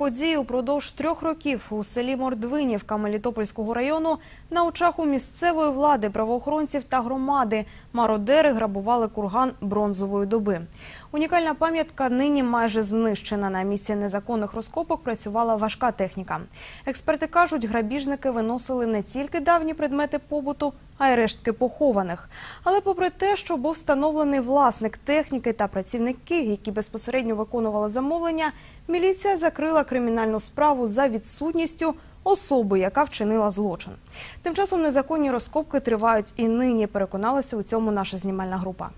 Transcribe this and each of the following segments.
Події упродовж трьох років у селі Мордвинівка Мелітопольського району на очах у місцевої влади, правоохоронців та громади мародери грабували курган бронзової доби. Унікальна пам'ятка нині майже знищена. На місці незаконних розкопок працювала важка техніка. Експерти кажуть, грабіжники виносили не тільки давні предмети побуту, а й рештки похованих. Але попри те, що був встановлений власник техніки та працівники, які безпосередньо виконували замовлення, міліція закрила кримінальну справу за відсутністю особи, яка вчинила злочин. Тим часом незаконні розкопки тривають і нині. Переконалася у цьому наша знімальна група.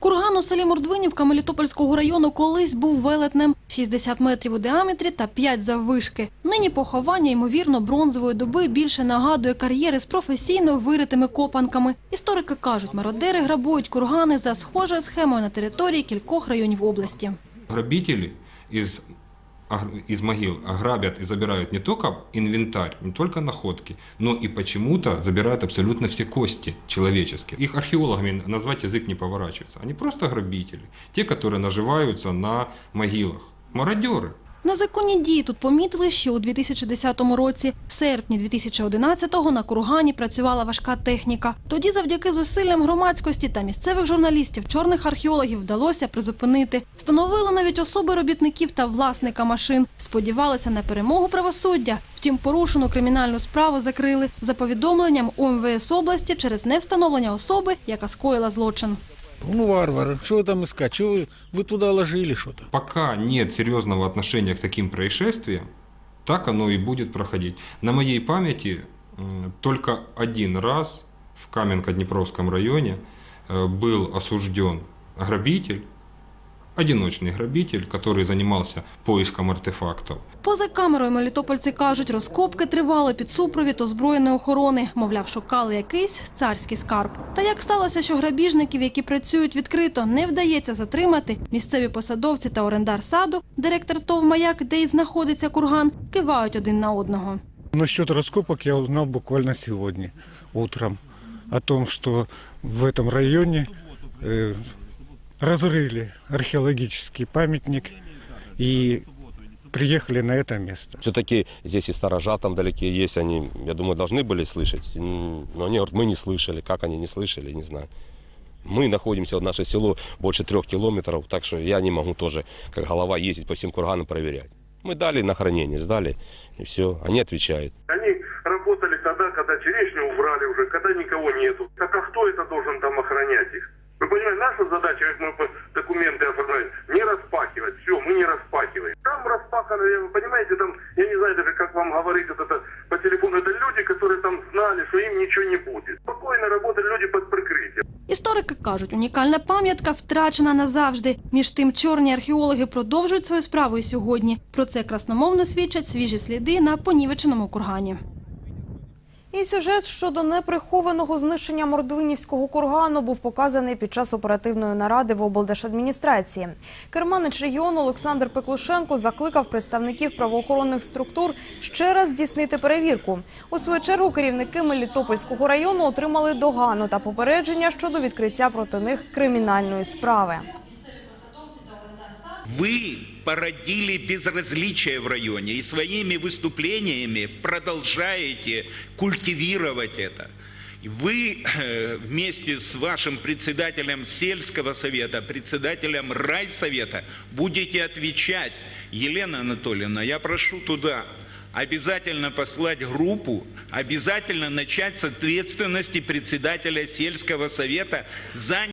Курган у селі Мордвинівка Мелітопольського району колись був велетнем 60 метрів у діаметрі та 5 заввишки. Нині поховання, ймовірно, бронзової доби більше нагадує кар'єри з професійно виритими копанками. Історики кажуть, мародери грабують кургани за схожою схемою на території кількох районів області. Грабітелі аг- из могил грабят и забирают не только инвентарь, не только находки, но и почему-то забирают абсолютно все кости человеческие. Их археологами назвать язык не поворачивается. Они просто грабители, те, которые наживаются на могилах. Мародеры. Незаконні дії тут помітили ще у 2010 році. В серпні 2011-го на кургані працювала важка техніка. Тоді, завдяки зусиллям громадськості та місцевих журналістів, чорних археологів вдалося призупинити. Встановили навіть особи робітників та власника машин. Сподівалися на перемогу правосуддя. Втім, порушену кримінальну справу закрили за повідомленням УМВС області через невстановлення особи, яка скоїла злочин. Ну, варвары. Что там искать? Что вы, вы туда ложили что-то? Пока нет серьезного отношения к таким происшествиям, так оно и будет проходить. На моей памяти только один раз в Каменко-Днепровском районе э, был осужден грабитель, одиночный грабитель, который занимался поиском артефактов. Поза камерою мелітопольці кажуть, розкопки тривали під супровід озброєної охорони. Мовляв, шукали якийсь царський скарб. Та як сталося, що грабіжників, які працюють відкрито, не вдається затримати, місцеві посадовці та орендар саду, директор ТОВ «Маяк», де і знаходиться курган, кивають один на одного. Насчет раскопок я узнал буквально сегодня утром о том, что в этом районе э, разрыли археологический памятник и приехали на это место. Все-таки здесь и сторожа там далеке есть, они, я думаю, должны были слышать. Но они говорят, мы не слышали. Как они не слышали, не знаю. Мы находимся, вот наше село, больше трех километров, так что я не могу тоже, как голова, ездить по всем курганам проверять. Мы дали на хранение, сдали, и все. Они отвечают. Они работали тогда, когда черешню убрали уже, когда никого нету. Так а кто это должен там охранять Історики кажуть, унікальна пам'ятка втрачена назавжди. Між тим, чорні археологи продовжують свою справу і сьогодні. Про це красномовно свідчать свіжі сліди на понівеченому кургані. І сюжет щодо неприхованого знищення мордвинівського кургану був показаний під час оперативної наради в облдержадміністрації. Керманич регіону Олександр Пеклушенко закликав представників правоохоронних структур ще раз здійснити перевірку. У свою чергу керівники Мелітопольського району отримали догану та попередження щодо відкриття проти них кримінальної справи. Вы породили безразличие в районе и своими выступлениями продолжаете культивировать это. Вы э, вместе с вашим председателем сельского совета, председателем райсовета будете отвечать. Елена Анатольевна, я прошу туда обязательно послать группу, обязательно начать с ответственности председателя сельского совета за